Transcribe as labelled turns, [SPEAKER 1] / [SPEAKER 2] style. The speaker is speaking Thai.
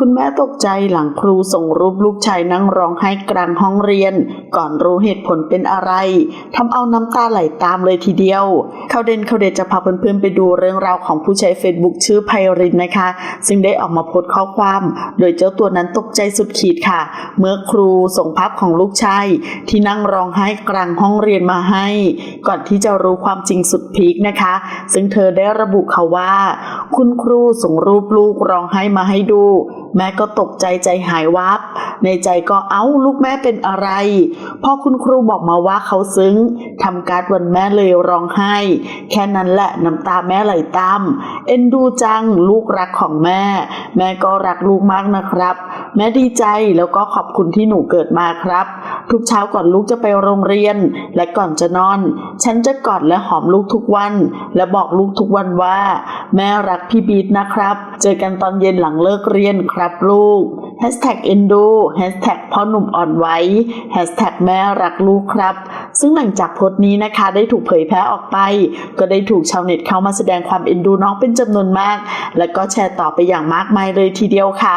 [SPEAKER 1] คุณแม่ตกใจหลังครูส่งรูปลูกชายนั่งร้องไห้กลางห้องเรียน ก่อนรู้เหตุผลเป็นอะไรทำเอาน้ำตาไหลตามเลยทีเดียว เขาเด่นเขาเด็ดจะพาเพื่อนๆไปดูเรื่องราวของผู้ใช้ Facebook ชื่อไพรินนะคะ ซึ่งได้ออกมาโพสต์ข้อความ โดยเจ้าตัวนั้นตกใจสุดขีดค่ะ เมื่อครูส่งภาพของลูกชายที่นั่งร้องไห้กลางห้องเรียนมาให้ ก่อนที่จะรู้ความจริงสุดพีคนะคะ ซึ่งเธอได้ระบุเขาว่า คุณครูส่งรูปลูกร้องไห้มาให้ดู แม่ก็ตกใจใจหายวับ ในใจก็เอ้าลูกแม่เป็นอะไรพอคุณครูบอกมาว่าเขาซึ้งทำการ์ดวันแม่เลยร้องไห้ แค่นั้นแหละน้ำตาแม่ไหลตาม เอ็นดูจังลูกรักของแม่ แม่ก็รักลูกมากนะครับ แม่ดีใจแล้วก็ขอบคุณที่หนูเกิดมาครับ ทุกเช้าก่อนลูกจะไปโรงเรียน และก่อนจะนอน ฉันจะกอดและหอมลูกทุกวัน และบอกลูกทุกวันว่า แม่รักพี่บีทนะครับ เจอกันตอนเย็นหลังเลิกเรียนครับลูก Hashtag เอนดู Hashtag พ่อหนุ่มอ่อนไหว Hashtag แม่รักลูกครับ ซึ่งหลังจากโพสต์นี้นะคะ ได้ถูกเผยแพร่ออกไป ก็ได้ถูกชาวเน็ตเข้ามาแสดงความเอ็นดูน้องเป็นจำนวนมาก และก็แชร์ต่อไปอย่างมากมายเลยทีเดียวค่ะ